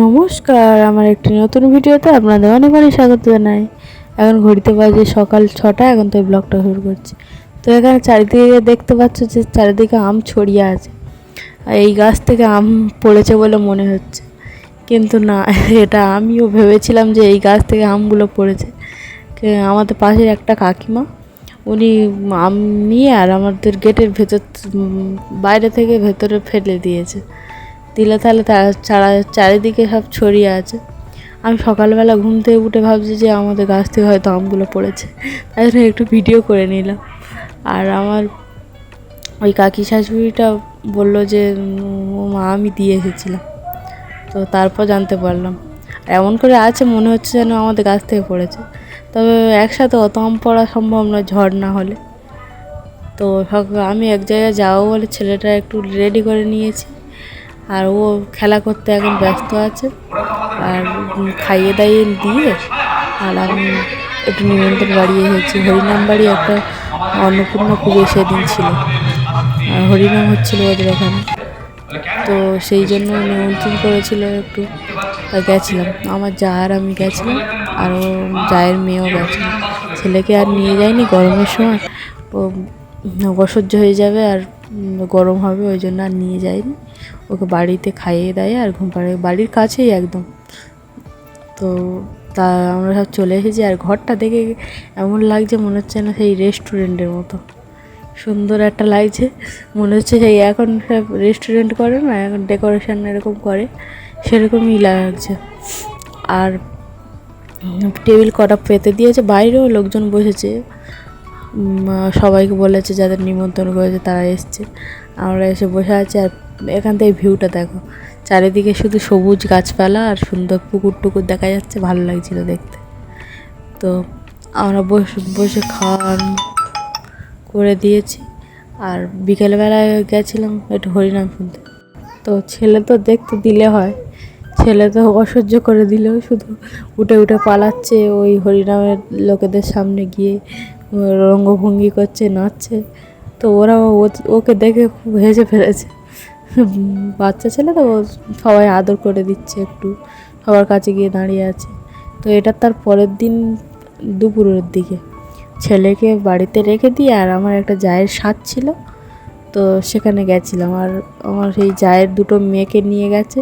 নমস্কার, আমার একটি নতুন ভিডিওতে আপনাদের অনেক অনেক স্বাগত জানাই। এখন ঘড়িতে বাজে সকাল ছটা, এখন তো এই ব্লগটা শুরু করছি। তো এখানে চারিদিকে দেখতে পাচ্ছ যে চারিদিকে আম ছড়িয়ে আছে। আর এই গাছ থেকে আম পড়েছে বলে মনে হচ্ছে। কিন্তু না, এটা আমিও ভেবেছিলাম যে এই গাছ থেকে আমগুলো পড়েছে। আমাদের পাশের একটা কাকিমা, উনি আম নিয়ে আর আমাদের গেটের ভেতর বাইরে থেকে ভেতরে ফেলে দিয়েছে। দিলে তাহলে চারা, চারিদিকে সব ছড়িয়ে আছে। আমি সকালবেলা ঘুম থেকে উঠে ভাবছি যে আমাদের গাছ থেকে হয়তো আমগুলো পড়েছে। তাই জন্য একটু ভিডিও করে নিলাম। আর আমার ওই কাকি শাশুড়িটা বলল যে ও মা, আমি দিয়ে এসেছিলাম। তো তারপর জানতে পারলাম। এমন করে আছে, মনে হচ্ছে যেন আমাদের গাছ থেকে পড়েছে। তবে একসাথে অত আম পড়া সম্ভব নয়, ঝড় না হলে। তো আমি এক জায়গায় যাব বলে ছেলেটা একটু রেডি করে নিয়েছি। আর ও খেলা করতে এখন ব্যস্ত আছে। আর খাইয়ে দাইয়ে দিয়ে আর আমি একটু নিমন্ত্রণ বাড়ি হয়েছি। হরিনাম বাড়ি একটা অন্নপূর্ণা পুজো সেদিন ছিল। আর হরিনাম হচ্ছিল ওদের ওখানে। তো সেই জন্য নিমন্ত্রণ করেছিল একটু। গেছিলাম। আমার যা আর আমি গেছিলাম। আর ও জায়ের মেয়েও গেছিল ছেলেকে আর নিয়ে যায়নি গরমের সময়। ও অসহ্য হয়ে যাবে আর গরম হবে, ওই জন্য আর নিয়ে যায়নি। ওকে বাড়িতে খাইয়ে দেয় আর ঘুম পাড়ে বাড়ির কাছেই একদম। তো তা আমরা সব চলে এসেছি আর ঘরটা দেখে এমন লাগছে মনে হচ্ছে না সেই রেস্টুরেন্টের মতো। সুন্দর একটা লাগছে, মনে হচ্ছে সেই এখন সব রেস্টুরেন্ট করে না, এখন ডেকোরেশন এরকম করে, সেরকমই লাগছে। আর টেবিল কটা পেতে দিয়েছে, বাইরেও লোকজন বসেছে। সবাইকে বলেছে যাদের নিমন্ত্রণ করেছে তারা এসছে। আমরা এসে বসে আছি আর এখান থেকে ভিউটা দেখো। চারিদিকে শুধু সবুজ গাছপালা আর সুন্দর পুকুর টুকুর দেখা যাচ্ছে, ভালো লাগছিল দেখতে। তো আমরা বসে বসে খাওয়ার করে দিয়েছি। আর বিকেলবেলায় গেছিলাম একটু হরিনাম শুনতে। তো ছেলে তো দেখতে দিলে হয়। ছেলে তো অসহ্য করে দিলেও শুধু উঠে উঠে পালাচ্ছে, ওই হরিনামের লোকেদের সামনে গিয়ে রঙ্গভঙ্গি করছে, নাচছে। তো ওরা ওকে দেখে খুব হেসে ফেলেছে। বাচ্চা ছেলে তো সবাই আদর করে দিচ্ছে একটু, সবার কাছে গিয়ে দাঁড়িয়ে আছে। তো এটা তার পরের দিন দুপুরের দিকে। ছেলেকে বাড়িতে রেখে দিয়ে আর আমার একটা জায়ের সাথ ছিল, তো সেখানে গেছিলাম। আর আমার সেই জায়ের দুটো মেয়েকে নিয়ে গেছে।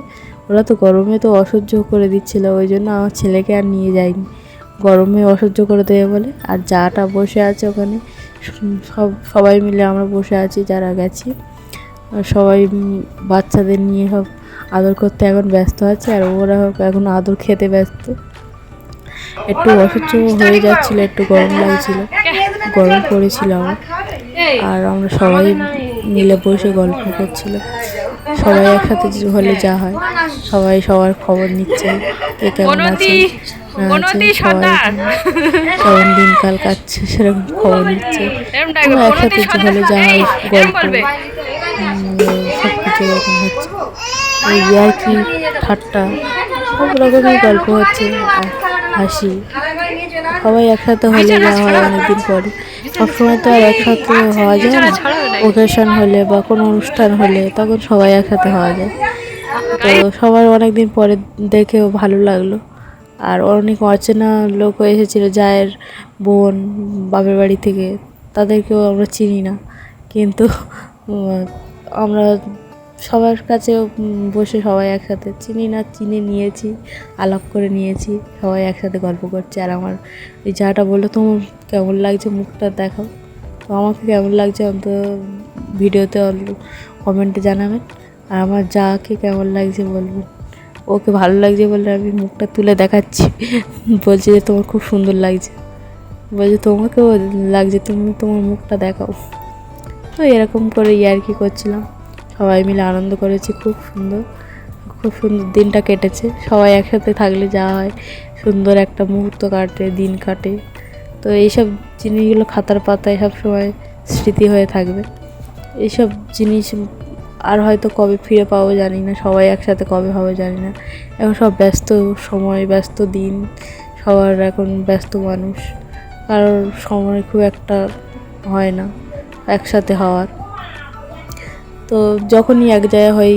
ওরা তো গরমে তো অসহ্য করে দিচ্ছিল, ওই জন্য আমার ছেলেকে আর নিয়ে যায়নি। গরমে অসহ্য করে দেবে বলে। আর যাটা বসে আছে ওখানে, সব, সবাই মিলে আমরা বসে আছি, যারা গেছি। সবাই বাচ্চাদের নিয়ে সব আদর করতে এখন ব্যস্ত আছে আর ওরা হোক এখন আদর খেতে ব্যস্ত। একটু অসহ্য হয়ে যাচ্ছিল একটু গরম লাগছিল। গরম পড়েছিল আমার আর আমরা সবাই মিলে বসে গল্প করছিল। সবাই একসাথে হলে যা হয়। সবাই সবার খবর নিচ্ছে কে কেমন আছে সবাই কেমন দিনকাল কাটছে সেরকম খবর নিচ্ছে। একসাথে হলে যা হয় গল্প সব কিছু এরকম হচ্ছে। ওই আর কি ঠাট্টা, সব রকমই গল্প হচ্ছে হাসি। সবাই একসাথে হলে যা হয় অনেকদিন পরে। সবসময় তো আর একসাথে হওয়া যায় না। ওকেশন হলে বা কোনো অনুষ্ঠান হলে তখন সবাই একসাথে হওয়া যায়। তো সবার অনেক দিন পরে দেখেও ভালো লাগল। আর অনেক অচেনা লোকও এসেছিল, জায়ের বোন, বাপের বাড়ি থেকে। তাদেরকেও আমরা চিনি না। কিন্তু আমরা সবার কাছে বসে সবাই একসাথে চিনি না, চিনে নিয়েছি, আলাপ করে নিয়েছি, সবাই একসাথে গল্প করছে। আর আমার এই যাটা বলল, তোমার কেমন লাগছে মুখটা দেখাও। তো আমাকে কেমন লাগছে অন্ত ভিডিওতে কমেন্টে জানাবেন। আর আমার যাকে কেমন লাগছে বলবেন ওকে ভালো লাগছে বলে আমি মুখটা তুলে দেখাচ্ছি। বলছে যে তোমার খুব সুন্দর লাগছে। বলছে তোমাকেও লাগছে, তুমি তোমার মুখটা দেখাও। তো এরকম করে ইয়ার্কি করছিলাম। সবাই মিলে আনন্দ করেছি, খুব সুন্দর খুব সুন্দর দিনটা কেটেছে। সবাই একসাথে থাকলে যা হয়, সুন্দর একটা মুহূর্ত কাটে, দিন কাটে। তো এইসব জিনিসগুলো খাতার পাতায় সব সময় স্মৃতি হয়ে থাকবে। এইসব জিনিস আর হয়তো কবে ফিরে পাবো জানি না, সবাই একসাথে কবে হবে জানি না। এখন সব ব্যস্ত সময়, ব্যস্ত দিন, সবার এখন ব্যস্ত মানুষ। কারোর সময় খুব একটা হয় না। একসাথে হওয়ার। তো যখনই এক জায়গায় হই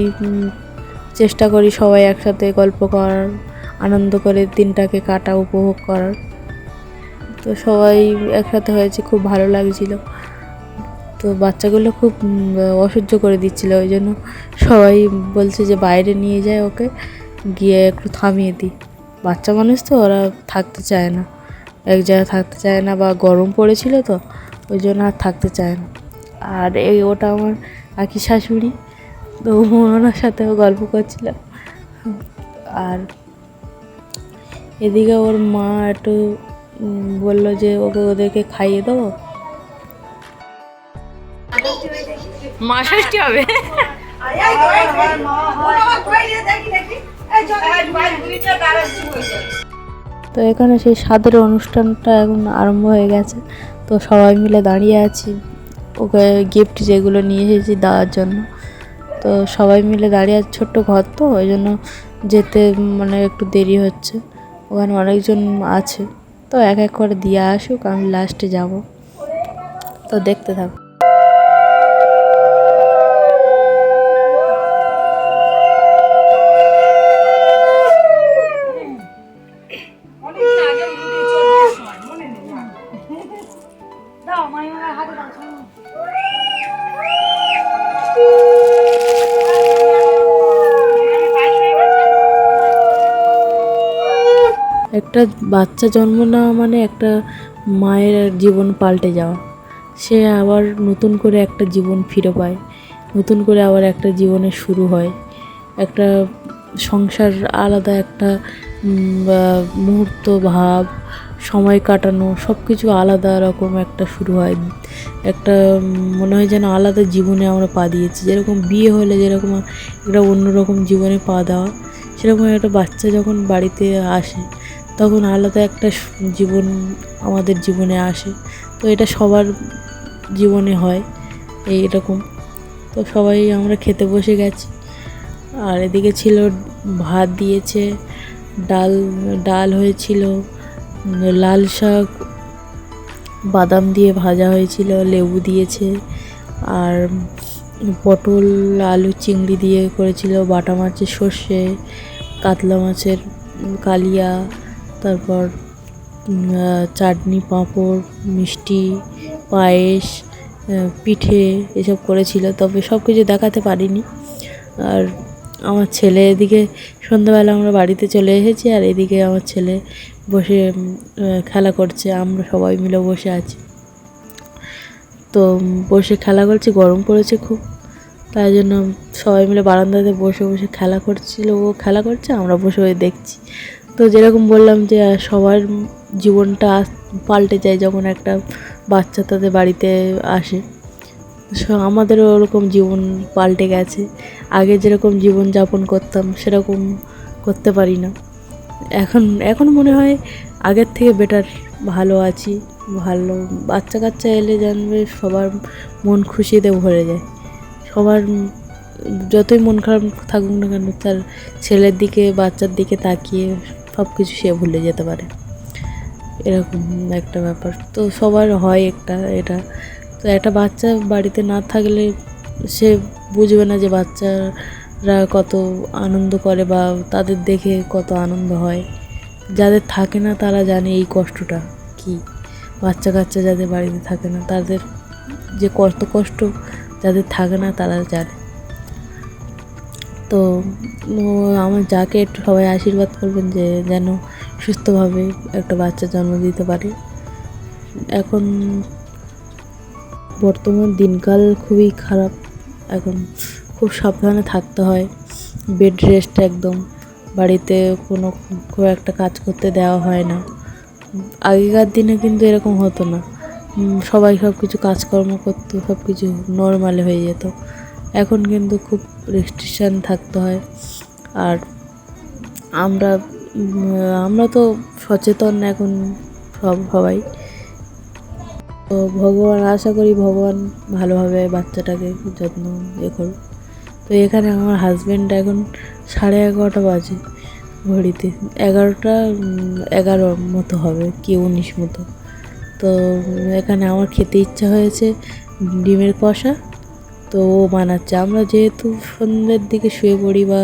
চেষ্টা করি সবাই একসাথে গল্প করার, আনন্দ করে দিনটাকে কাটা, উপভোগ করার। তো সবাই একসাথে হয়েছে, খুব ভালো লাগছিল। তো বাচ্চাগুলো খুব অসহ্য করে দিচ্ছিল, ওই জন্য সবাই বলছে যে বাইরে নিয়ে যায় ওকে, গিয়ে একটু থামিয়ে দিই। বাচ্চা মানুষ তো, ওরা থাকতে চায় না। এক জায়গায় থাকতে চায় না বা গরম পড়েছিল তো ওই জন্য আর থাকতে চায় না আর এই ওটা আমার আকি শাশুড়ি তো ওনার সাথেও গল্প করছিলাম আর এদিকে ওর মা একটু বলল যে ওকে ওদেরকে খাইয়ে দেবো মা ষষ্ঠী হবে তো এখানে সেই স্বাদের অনুষ্ঠানটা এখন আরম্ভ হয়ে গেছে। তো সবাই মিলে দাঁড়িয়ে আছি। ওকে গিফট যেগুলো নিয়ে এসেছি দেওয়ার জন্য। তো সবাই মিলে দাঁড়িয়ে আছে, ছোট্ট ঘর তো, ওই জন্য যেতে মানে একটু দেরি হচ্ছে। ওখানে অনেকজন আছে। তো এক এক করে দিয়ে আসুক, আমি লাস্টে যাব। তো দেখতে থাকো। একটা বাচ্চা জন্ম নেওয়া মানে একটা মায়ের জীবন পাল্টে যাওয়া। সে আবার নতুন করে একটা জীবন ফিরে পায়। নতুন করে আবার একটা জীবনে শুরু হয়। একটা সংসার আলাদা একটা মুহূর্ত, ভাব, সময় কাটানো সব কিছু আলাদা রকম একটা শুরু হয়। একটা মনে হয় যেন আলাদা জীবনে আমরা পা দিয়েছি। যেরকম বিয়ে হলে যেরকম একটা অন্যরকম জীবনে পা দেওয়া, সেরকম একটা বাচ্চা যখন বাড়িতে আসে তখন আলাদা একটা জীবন আমাদের জীবনে আসে। তো এটা সবার জীবনে হয় এই এরকম তো সবাই আমরা খেতে বসে গেছি। আর এদিকে ছিল ভাত দিয়েছে, ডাল ডাল হয়েছিল, লাল শাক, বাদাম দিয়ে ভাজা হয়েছিল, লেবু দিয়েছে, আর পটল, আলু, চিংড়ি দিয়ে করেছিল, বাটা মাছের সর্ষে, কাতলা মাছের কালিয়া তারপর চাটনি, পাঁপড়, মিষ্টি, পায়েস পিঠে এসব করেছিল। তবে সব কিছু দেখাতে পারিনি। আর আমার ছেলে এদিকে, সন্ধ্যাবেলা আমরা বাড়িতে চলে এসেছি আর এদিকে আমার ছেলে বসে খেলা করছে। আমরা সবাই মিলে বসে আছি। তো বসে খেলা করছি, গরম পড়েছে খুব। তাই জন্য সবাই মিলে বারান্দাতে বসে বসে খেলা করছিল। ও খেলা করছে, আমরা বসে বসে দেখছি। তো যেরকম বললাম যে সবার জীবনটা পাল্টে যায় যখন একটা বাচ্চা তাদের বাড়িতে আসে। আমাদেরও ওরকম জীবন পাল্টে গেছে। আগে যেরকম জীবন যাপন করতাম, সেরকম করতে পারি না। এখন এখন মনে হয় আগের থেকে বেটার ভালো আছি, ভালো। বাচ্চা কাচ্চা এলে জানবে সবার মন খুশিতে ভরে যায়। সবার যতই মন খারাপ থাকুক না কেন, তার ছেলের দিকে, বাচ্চার দিকে তাকিয়ে সব কিছু সে ভুলে যেতে পারে। এরকম একটা ব্যাপার। তো সবার হয় একটা এটা। তো একটা বাচ্চা বাড়িতে না থাকলে সে বুঝবে না যে বাচ্চারা কত আনন্দ করে বা তাদের দেখে কত আনন্দ হয়। যাদের থাকে না, তারা জানে এই কষ্টটা কি। বাচ্চা কাচ্চা যাদের বাড়িতে থাকে না, তাদের যে কত কষ্ট যাদের থাকে না, তারা জানে। তো আমার যাকে একটু সবাই আশীর্বাদ করবেন যে যেন সুস্থভাবে একটা বাচ্চা জন্ম দিতে পারে। এখন বর্তমান দিনকাল খুবই খারাপ। এখন খুব সাবধানে থাকতে হয়। বেড রেস্ট একদম। বাড়িতে কোনো খুব একটা কাজ করতে দেওয়া হয় না। আগেকার দিনে কিন্তু এরকম হতো না। সবাই সব কিছু কাজকর্ম করতো সব কিছু নর্মাল হয়ে যেত। এখন কিন্তু খুব রেস্ট্রিকশান থাকতে হয়। আর আমরা আমরা তো সচেতন এখন সব সবাই। তো ভগবান, আশা করি ভগবান ভালোভাবে বাচ্চাটাকে যত্ন ইয়ে করুক। তো এখানে আমার হাজব্যান্ড এখন সাড়ে এগারোটা বাজে ঘড়িতে। এগারোটা, এগারো মতো হবে, কি উনিশ মতো। তো এখানে আমার খেতে ইচ্ছা হয়েছে ডিমের কষা তো ও বানাচ্ছে আমরা যেহেতু সন্ধ্যের দিকে শুয়ে পড়ি বা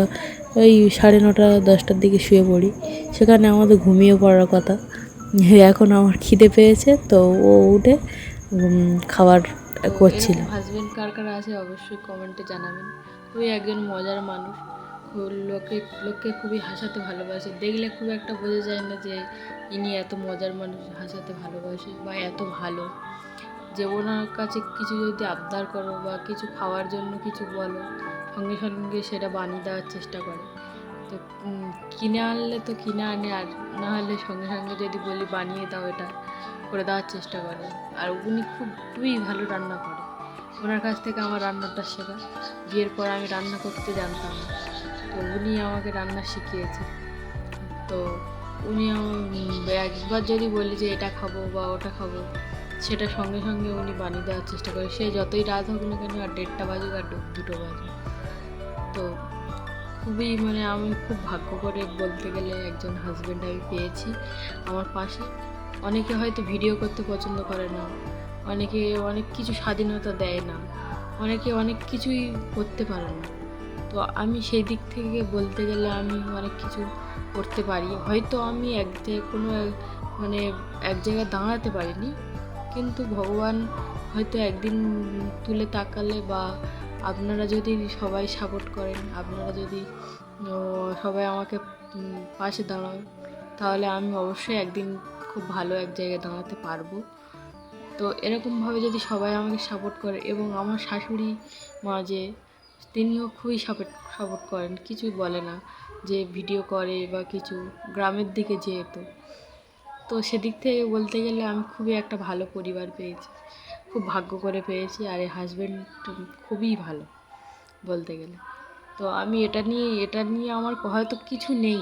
ওই সাড়ে নটা, দশটার দিকে শুয়ে পড়ি, সেখানে আমাদের ঘুমিয়ে পড়ার কথা। এখন আমার খিদে পেয়েছে, তো ও উঠে খাবার করছিল। হাজবেন্ড কার কার আছে অবশ্যই কমেন্টে জানাবেন। খুবই একজন মজার মানুষ। লোকে, লোককে খুবই হাসাতে ভালোবাসে। দেখলে খুব একটা বোঝা যায় না যে ইনি এত মজার মানুষ, হাসাতে ভালোবাসে বা এত ভালো। যে ওনার কাছে কিছু যদি আবদার করো বা কিছু খাওয়ার জন্য কিছু বলো, সঙ্গে সঙ্গে সেটা বানিয়ে দেওয়ার চেষ্টা করে। তো কিনে আনলে তো কিনে আনে, আর না হলে সঙ্গে সঙ্গে যদি বলি বানিয়ে দাও এটা, করে দেওয়ার চেষ্টা করে। আর উনি খুব খুবই ভালো রান্না করে। ওনার কাছ থেকে আমার রান্নাটা শেখা। বিয়ের পর আমি রান্না করতে জানতাম না। তো উনি আমাকে রান্না শিখিয়েছে। তো উনি একবার যদি বলি যে এটা খাব বা ওটা খাব সেটা সঙ্গে সঙ্গে উনি বানিয়ে দেওয়ার চেষ্টা করে। সে যতই রাত হোক না কেন আর দেড়টা বাজুক আর দুটো বাজুক। তো খুবই মানে আমি খুব ভাগ্য করে বলতে গেলে একজন হাজব্যান্ড আমি পেয়েছি। আমার পাশে অনেকে হয়তো ভিডিও করতে পছন্দ করে না। অনেকে অনেক কিছু স্বাধীনতা দেয় না। অনেকে অনেক কিছুই করতে পারে না। তো আমি সেই দিক থেকে বলতে গেলে আমি অনেক কিছু করতে পারি। হয়তো আমি এক কোনো মানে এক জায়গায় দাঁড়াতে পারিনি। কিন্তু ভগবান হয়তো একদিন তুলে তাকালে বা আপনারা যদি সবাই সাপোর্ট করেন, আপনারা যদি সবাই আমাকে পাশে দাঁড়ান, তাহলে আমি অবশ্যই একদিন খুব ভালো এক জায়গায় দাঁড়াতে পারব। তো এরকমভাবে যদি সবাই আমাকে সাপোর্ট করে এবং আমার শাশুড়ি মা যে, তিনিও খুবই সাপোর্ট সাপোর্ট করেন, কিছুই বলে না যে ভিডিও করে বা কিছু, গ্রামের দিকে যেহেতু তো সেদিক থেকে বলতে গেলে আমি খুবই একটা ভালো পরিবার পেয়েছি। খুব ভাগ্য করে পেয়েছি আর এই হাজব্যান্ড খুবই ভালো বলতে গেলে। তো আমি এটা নিয়ে এটা নিয়ে আমার হয়তো কিছু নেই,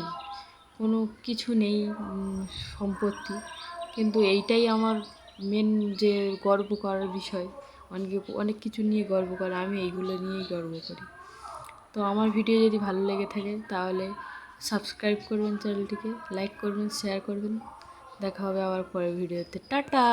কোনো কিছু নেই সম্পত্তি। কিন্তু এইটাই আমার মেন যে গর্ব করার বিষয়, অনেকে অনেক কিছু নিয়ে গর্ব করে, আমি এইগুলো নিয়েই গর্ব করি। তো আমার ভিডিও যদি ভালো লেগে থাকে, তাহলে সাবস্ক্রাইব করবেন চ্যানেলটিকে লাইক করবেন শেয়ার করবেন। দেখা হবে আবার পরের ভিডিওতে। টাটা!